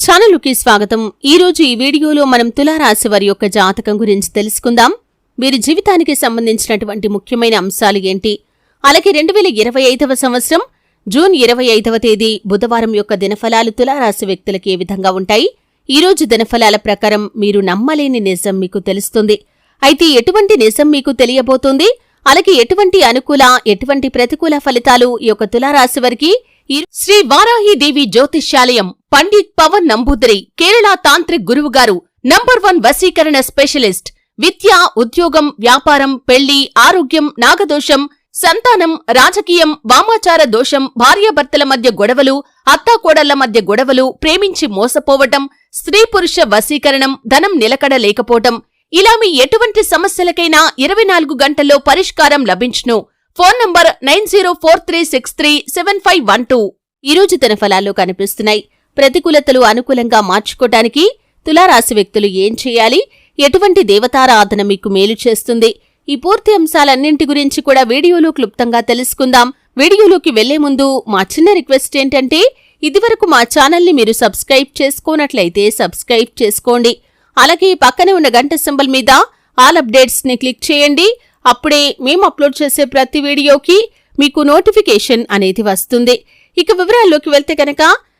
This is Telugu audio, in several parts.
ఛానలుకి స్వాగతం. ఈ రోజు ఈ వీడియోలో మనం తులారాశి వారి యొక్క జాతకం గురించి తెలుసుకుందాం. వీరి జీవితానికి సంబంధించినటువంటి ముఖ్యమైన అంశాలు ఏంటి? అలాగే రెండు వేల ఇరవై ఐదవ సంవత్సరం జూన్ ఇరవై ఐదవ తేదీ బుధవారం యొక్క దినఫలాలు తులారాశి వ్యక్తులకు ఏ విధంగా ఉంటాయి? ఈ రోజు దినఫలాల ప్రకారం మీరు నమ్మలేని నిజం మీకు తెలుస్తుంది. అయితే ఎటువంటి నిజం మీకు తెలియబోతుంది? అలాగే ఎటువంటి అనుకూల ఎటువంటి ప్రతికూల ఫలితాలు ఈ యొక్క తులారాశి వారికి? ఈ శ్రీ వారాహిదేవి జ్యోతిష్యాలయం పండిత్ పవన్ నంబూదరి కేరళ తాంత్రిక్ గురువుగారు నంబర్ వన్ వశీకరణ స్పెషలిస్ట్. విద్య ఉద్యోగం వ్యాపారం పెళ్ళి ఆరోగ్యం నాగదోషం సంతానం రాజకీయం వామాచార దోషం భార్యాభర్తల మధ్య గొడవలు అత్తాకోడళ్ళ మధ్య గొడవలు ప్రేమించి మోసపోవటం స్త్రీ పురుష వశీకరణం ధనం నిలకడ లేకపోవటం. ఇలా మీ ఎటువంటి సమస్యలకైనా ఇరవై నాలుగు గంటల్లో పరిష్కారం లభించును. Phone number nine zero four three six three seven five one two. ఈరోజు తన ఫలాలు కనిపిస్తున్నాయి. ప్రతికూలతలు అనుకూలంగా మార్చుకోటానికి తులారాశి వ్యక్తులు ఏం చేయాలి? ఎటువంటి దేవతారాధన మీకు మేలు చేస్తుంది? ఈ పూర్తి అంశాలన్నింటి గురించి కూడా వీడియోలో క్లుప్తంగా తెలుసుకుందాం. వీడియోలోకి వెళ్ళే ముందు మా చిన్న రిక్వెస్ట్ ఏంటంటే ఇదివరకు మా ఛానల్ని మీరు సబ్స్క్రైబ్ చేసుకోనట్లయితే సబ్స్క్రైబ్ చేసుకోండి. అలాగే పక్కనే ఉన్న గంట సింబల్ మీద ఆల్ అప్డేట్స్ని క్లిక్ చేయండి. అప్పుడే మేము అప్లోడ్ చేసే ప్రతి వీడియోకి మీకు నోటిఫికేషన్ అనేది వస్తుంది. ఇక వివరాల్లోకి వెళ్తే కనుక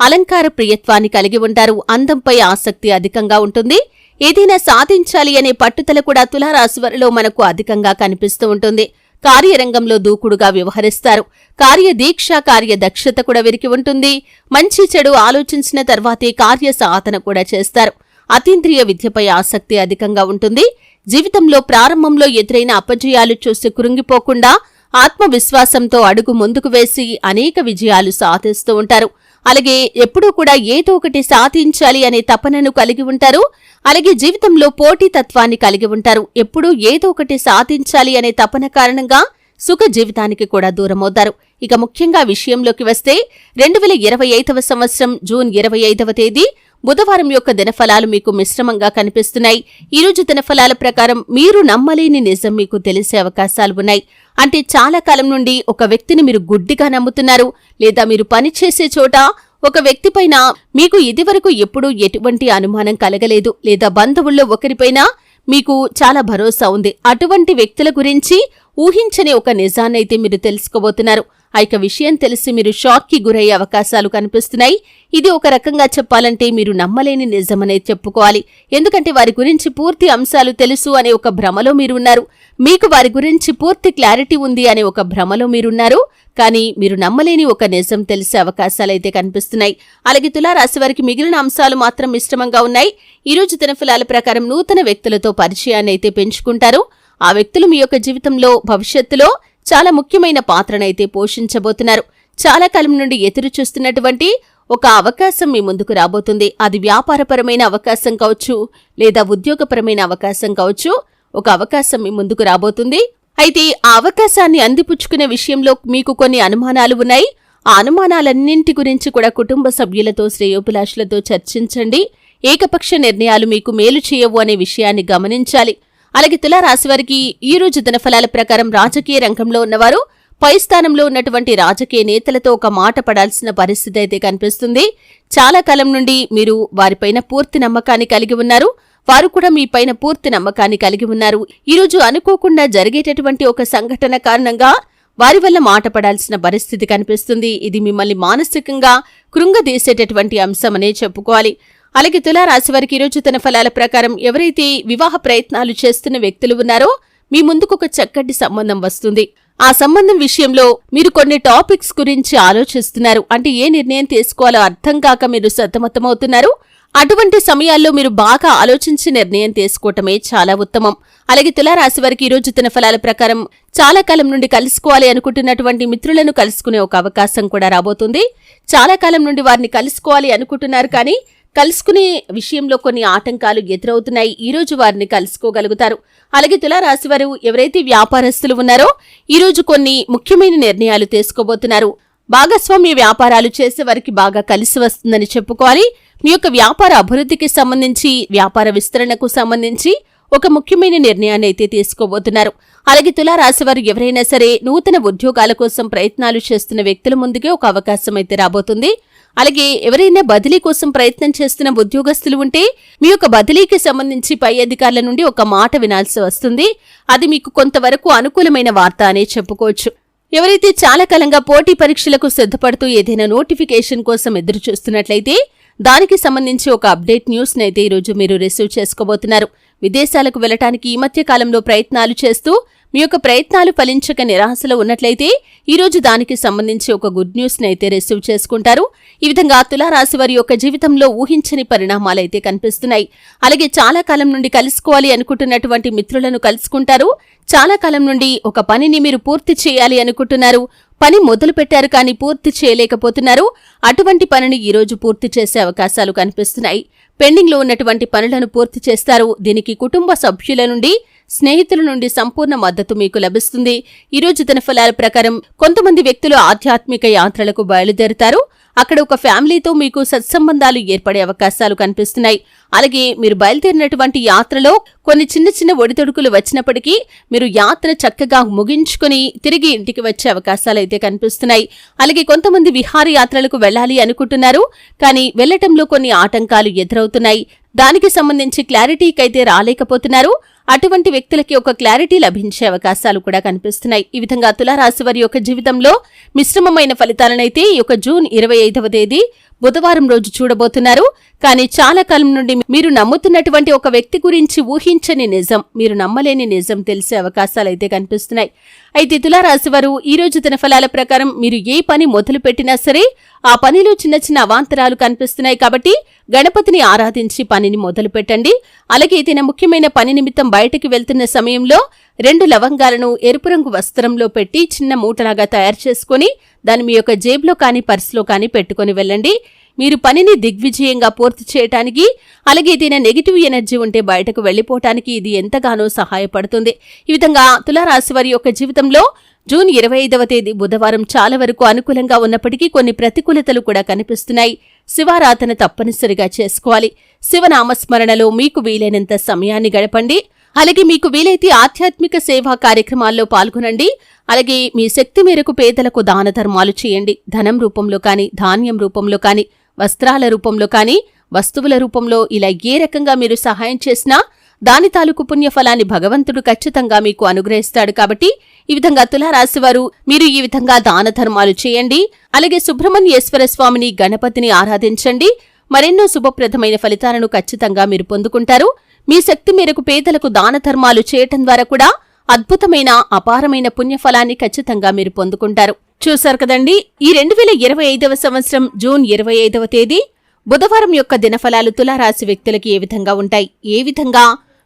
అలంకార ప్రియత్వాన్ని కలిగి ఉంటారు. అందంపై ఆసక్తి అధికంగా ఉంటుంది. ఏదైనా సాధించాలి అనే పట్టుదల కూడా తులారాశివారిలో మనకు అధికంగా కనిపిస్తూ ఉంటుంది. కార్యరంగంలో దూకుడుగా వ్యవహరిస్తారు. కార్యదీక్ష కార్యదక్షత కూడా వీరికి ఉంటుంది. మంచి చెడు ఆలోచించిన తర్వాతే కార్య సాధన కూడా చేస్తారు. అతీంద్రియ విద్యపై ఆసక్తి అధికంగా ఉంటుంది. జీవితంలో ప్రారంభంలో ఎదురైన అపజయాలు చూసి కురుంగిపోకుండా ఆత్మవిశ్వాసంతో అడుగు ముందుకు వేసి అనేక విజయాలు సాధిస్తూ ఉంటారు. అలాగే ఎప్పుడూ కూడా ఏదో ఒకటి సాధించాలి అనే తపనను కలిగి ఉంటారు. అలాగే జీవితంలో పోటీతత్వాన్ని కలిగి ఉంటారు. ఎప్పుడూ ఏదో ఒకటి సాధించాలి అనే తపన కారణంగా సుఖ జీవితానికి కూడా దూరమవుతారు. ఇక ముఖ్యంగా విషయంలోకి వస్తే రెండు వేల ఇరవై ఐదవ సంవత్సరం జూన్ ఇరవై ఐదవ తేదీ బుధవారం యొక్క దినఫలాలు మీకు మిశ్రమంగా కనిపిస్తున్నాయి. ఈ రోజు దినఫలాల ప్రకారం మీరు నమ్మలేని నిజం మీకు తెలిసే అవకాశాలు ఉన్నాయి. అంటే చాలా కాలం నుండి ఒక వ్యక్తిని మీరు గుడ్డిగా నమ్ముతున్నారు లేదా మీరు పనిచేసే చోట ఒక వ్యక్తిపైన మీకు ఇదివరకు ఎప్పుడూ ఎటువంటి అనుమానం కలగలేదు లేదా బంధువుల్లో ఒకరిపైన మీకు చాలా భరోసా ఉంది. అటువంటి వ్యక్తుల గురించి ఊహించని ఒక నిజాన్నైతే మీరు తెలుసుకోబోతున్నారు. ఆ యొక్క విషయం తెలిసి మీరు షాక్కి గురయ్యే అవకాశాలు కనిపిస్తున్నాయి. ఇది ఒక రకంగా చెప్పాలంటే మీరు నమ్మలేని నిజమనే చెప్పుకోవాలి. ఎందుకంటే వారి గురించి పూర్తి అంశాలు తెలుసు అనే ఒక భ్రమలో మీరున్నారు. మీకు వారి గురించి పూర్తి క్లారిటీ ఉంది అనే ఒక భ్రమలో మీరున్నారు. కానీ మీరు నమ్మలేని ఒక నిజం తెలిసే అవకాశాలైతే కనిపిస్తున్నాయి. అలాగే తులారాశి వారికి మిగిలిన అంశాలు మాత్రం మిశ్రమంగా ఉన్నాయి. ఈ రోజు దినఫలాల ప్రకారం నూతన వ్యక్తులతో పరిచయాన్ని అయితే పెంచుకుంటారు. ఆ వ్యక్తులు మీ యొక్క జీవితంలో భవిష్యత్తులో చాలా ముఖ్యమైన పాత్రనైతే పోషించబోతున్నారు. చాలా కాలం నుండి ఎదురు చూస్తున్నటువంటి ఒక అవకాశం మీ ముందుకు రాబోతుంది. అది వ్యాపారపరమైన అవకాశం కావచ్చు లేదా ఉద్యోగపరమైన అవకాశం కావచ్చు ఒక అవకాశం మీ ముందుకు రాబోతుంది. అయితే ఆ అవకాశాన్ని అందిపుచ్చుకునే విషయంలో మీకు కొన్ని అనుమానాలు ఉన్నాయి. ఆ అనుమానాలన్నింటి గురించి కూడా కుటుంబ సభ్యులతో శ్రేయోభిలాషులతో చర్చించండి. ఏకపక్ష నిర్ణయాలు మీకు మేలు చేయవు అనే విషయాన్ని గమనించాలి. అలాగే తులారాశివారికి ఈ రోజు దినఫలాల ప్రకారం రాజకీయ రంగంలో ఉన్నవారు పై స్థానంలో ఉన్నటువంటి రాజకీయ నేతలతో ఒక మాట పడాల్సిన పరిస్థితి అయితే కనిపిస్తుంది. చాలా కాలం నుండి మీరు వారిపైన పూర్తి నమ్మకాన్ని కలిగి ఉన్నారు. వారు కూడా మీ పైన పూర్తి నమ్మకాన్ని కలిగి ఉన్నారు. ఈరోజు అనుకోకుండా జరిగేటటువంటి ఒక సంఘటన కారణంగా వారి వల్ల మాట పడాల్సిన పరిస్థితి కనిపిస్తుంది. ఇది మిమ్మల్ని మానసికంగా కృంగదీసేటటువంటి అంశమనే చెప్పుకోవాలి. అలాగే తులారాశి వారికి ఈరోజు తన ఫలాల ప్రకారం ఎవరైతే వివాహ ప్రయత్నాలు చేస్తున్న వ్యక్తులు ఉన్నారో మీ ముందుకు ఒక చక్కటి సంబంధం వస్తుంది. ఆ సంబంధం విషయంలో మీరు కొన్ని టాపిక్స్ గురించి ఆలోచిస్తున్నారు. అంటే ఏ నిర్ణయం తీసుకోవాలో అర్థం కాక మీరు సతమతమవుతున్నారు. అటువంటి సమయాల్లో మీరు బాగా ఆలోచించి నిర్ణయం తీసుకోవటమే చాలా ఉత్తమం. అలాగే తులారాశి వారికి ఈరోజు తన ఫలాల ప్రకారం చాలా కాలం నుండి కలుసుకోవాలి అనుకుంటున్నటువంటి మిత్రులను కలుసుకునే ఒక అవకాశం కూడా రాబోతుంది. చాలా కాలం నుండి వారిని కలుసుకోవాలి అనుకుంటున్నారు కానీ కలుసుకునే విషయంలో కొన్ని ఆటంకాలు ఎదురవుతున్నాయి. ఈ రోజు వారిని కలుసుకోగలుగుతారు. అలాగే తులారాశి వారు ఎవరైతే వ్యాపారస్తులు ఉన్నారో ఈరోజు కొన్ని ముఖ్యమైన నిర్ణయాలు తీసుకోబోతున్నారు. భాగస్వామ్య వ్యాపారాలు చేసే వారికి బాగా కలిసి వస్తుందని చెప్పుకోవాలి. మీ యొక్క వ్యాపార అభివృద్ధికి సంబంధించి వ్యాపార విస్తరణకు సంబంధించి ఒక ముఖ్యమైన నిర్ణయాన్ని అయితే తీసుకోబోతున్నారు. అలాగే తులారాశి వారు ఎవరైనా సరే నూతన ఉద్యోగాల కోసం ప్రయత్నాలు చేస్తున్న వ్యక్తుల ముందుకే ఒక అవకాశం అయితే రాబోతుంది. అలాగే ఎవరైనా బదిలీ కోసం ప్రయత్నం చేస్తున్న ఉద్యోగస్తులు ఉంటే మీ యొక్క బదిలీకి సంబంధించి పై అధికారుల నుండి ఒక మాట వినాల్సి వస్తుంది. అది మీకు కొంతవరకు అనుకూలమైన వార్త అనే చెప్పుకోవచ్చు. ఎవరైతే చాలా కాలంగా పోటీ పరీక్షలకు సిద్ధపడుతూ ఏదైనా నోటిఫికేషన్ కోసం ఎదురు చూస్తున్నట్లయితే దానికి సంబంధించి ఒక అప్డేట్ న్యూస్ అయితే ఈరోజు మీరు రిసీవ్ చేసుకోబోతున్నారు. విదేశాలకు వెళ్ళటానికి ఈ మధ్య కాలంలో ప్రయత్నాలు చేస్తూ మీ యొక్క ప్రయత్నాలు ఫలించక నిరాశలో ఉన్నట్లయితే ఈ రోజు దానికి సంబంధించి ఒక గుడ్ న్యూస్ని అయితే రిసీవ్ చేసుకుంటారు. ఈ విధంగా తులారాశి వారి యొక్క జీవితంలో ఊహించని పరిణామాలైతే కనిపిస్తున్నాయి. అలాగే చాలా కాలం నుండి కలుసుకోవాలి అనుకుంటున్నటువంటి మిత్రులను కలుసుకుంటారు. చాలా కాలం నుండి ఒక పనిని మీరు పూర్తి చేయాలి అనుకుంటున్నారు. పని మొదలు పెట్టారు కానీ పూర్తి చేయలేకపోతున్నారు. అటువంటి పనిని ఈరోజు పూర్తి చేసే అవకాశాలు కనిపిస్తున్నాయి. పెండింగ్లో ఉన్నటువంటి పనులను పూర్తి చేస్తారు. దీనికి కుటుంబ సభ్యుల నుండి స్నేహితుల నుండి సంపూర్ణ మద్దతు మీకు లభిస్తుంది. ఈ రోజు దిన ఫలాల ప్రకారం కొంతమంది వ్యక్తులు ఆధ్యాత్మిక యాత్రలకు బయలుదేరుతారు. అక్కడ ఒక ఫ్యామిలీతో మీకు సత్సంబంధాలు ఏర్పడే అవకాశాలు కనిపిస్తున్నాయి. అలాగే మీరు బయలుదేరినటువంటి యాత్రలో కొన్ని చిన్న చిన్న ఒడిదొడుకులు వచ్చినప్పటికీ మీరు యాత్ర చక్కగా ముగించుకుని తిరిగి ఇంటికి వచ్చే అవకాశాలు అయితే కనిపిస్తున్నాయి. అలాగే కొంతమంది విహారయాత్రలకు వెళ్ళాలి అనుకుంటున్నారు. కానీ వెళ్ళటంలో కొన్ని ఆటంకాలు ఎదురవుతున్నాయి. దానికి సంబంధించి క్లారిటీకైతే రాలేకపోతున్నారు. అటువంటి వ్యక్తులకి ఒక క్లారిటీ లభించే అవకాశాలు కూడా కనిపిస్తున్నాయి. ఈ విధంగా తులారాశి వారి యొక్క జీవితంలో మిశ్రమమైన ఫలితాలనైతే ఈ యొక్క జూన్ ఇరవై ఐదవ తేదీ బుధవారం రోజు చూడబోతున్నారు. కానీ చాలా కాలం నుండి మీరు నమ్ముతున్నటువంటి ఒక వ్యక్తి గురించి ఊహించని నిజం మీరు నమ్మలేని నిజం తెలిసే అవకాశాలైతే కనిపిస్తున్నాయి. అయితే తులారాశి వారు ఈ రోజు తన ఫలాల ప్రకారం మీరు ఏ పని మొదలు పెట్టినా సరే ఆ పనిలో చిన్న చిన్న అవాంతరాలు కనిపిస్తున్నాయి కాబట్టి గణపతిని ఆరాధించి పనిని మొదలు పెట్టండి అలాగే తిన ముఖ్యమైన పని నిమిత్తం బయటకు వెళ్తున్న సమయంలో రెండు లవంగాలను ఎరుపు రంగు వస్త్రంలో పెట్టి చిన్న మూటలాగా తయారు చేసుకుని దాన్ని మీ యొక్క జేబులో కానీ పర్సులో కానీ పెట్టుకుని వెళ్ళండి. మీరు పనిని దిగ్విజయంగా పూర్తి చేయటానికి అలాగే ఏదైనా నెగిటివ్ ఎనర్జీ ఉంటే బయటకు వెళ్ళిపోవటానికి ఇది ఎంతగానో సహాయపడుతుంది. ఈ విధంగా తులారాశి వారి యొక్క జీవితంలో జూన్ ఇరవై ఐదవ తేదీ బుధవారం చాలా వరకు అనుకూలంగా ఉన్నప్పటికీ కొన్ని ప్రతికూలతలు కూడా కనిపిస్తున్నాయి. శివారాధన తప్పనిసరిగా చేసుకోవాలి. శివనామస్మరణలో మీకు వీలైనంత సమయాన్ని గడపండి. అలాగే మీకు వీలైతే ఆధ్యాత్మిక సేవా కార్యక్రమాల్లో పాల్గొనండి. అలాగే మీ శక్తి మేరకు పేదలకు దాన ధర్మాలు చేయండి. ధనం రూపంలో కానీ ధాన్యం రూపంలో కానీ వస్త్రాల రూపంలో కానీ వస్తువుల రూపంలో ఇలా ఏ రకంగా మీరు సహాయం చేసినా దాని తాలూకు పుణ్యఫలాన్ని భగవంతుడు ఖచ్చితంగా మీకు అనుగ్రహిస్తాడు కాబట్టి ఈ విధంగా తులారాశివారు మీరు ఈ విధంగా దాన ధర్మాలు చేయండి. అలాగే సుబ్రహ్మణ్యేశ్వర స్వామిని గణపతిని ఆరాధించండి. మరెన్నో శుభప్రదమైన ఫలితాలను ఖచ్చితంగా మీరు పొందుకుంటారు. మీ శక్తి మేరకు పేదలకు దాన ధర్మాలు చేయటం ద్వారా కూడా అద్భుతమైన అపారమైన పుణ్యఫలాన్ని ఖచ్చితంగా మీరు పొందుకుంటారు. చూశారు కదండి ఈ రెండు వేల ఇరవై ఐదవ సంవత్సరం జూన్ ఇరవై ఐదవ తేదీ బుధవారం యొక్క దినఫలాలు తులారాశి వ్యక్తులకి ఏ విధంగా ఉంటాయి? ఏ విధంగా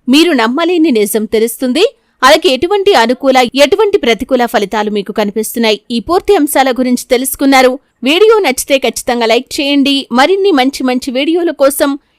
మీరు నమ్మలేని నిజం తెలుస్తుంది? అలాగే ఎటువంటి అనుకూల ఎటువంటి ప్రతికూల ఫలితాలు మీకు కనిపిస్తున్నాయి? ఈ పూర్తి అంశాల గురించి తెలుసుకున్నారు. వీడియో నచ్చితే ఖచ్చితంగా లైక్ చేయండి. మరిన్ని మంచి మంచి వీడియోల కోసం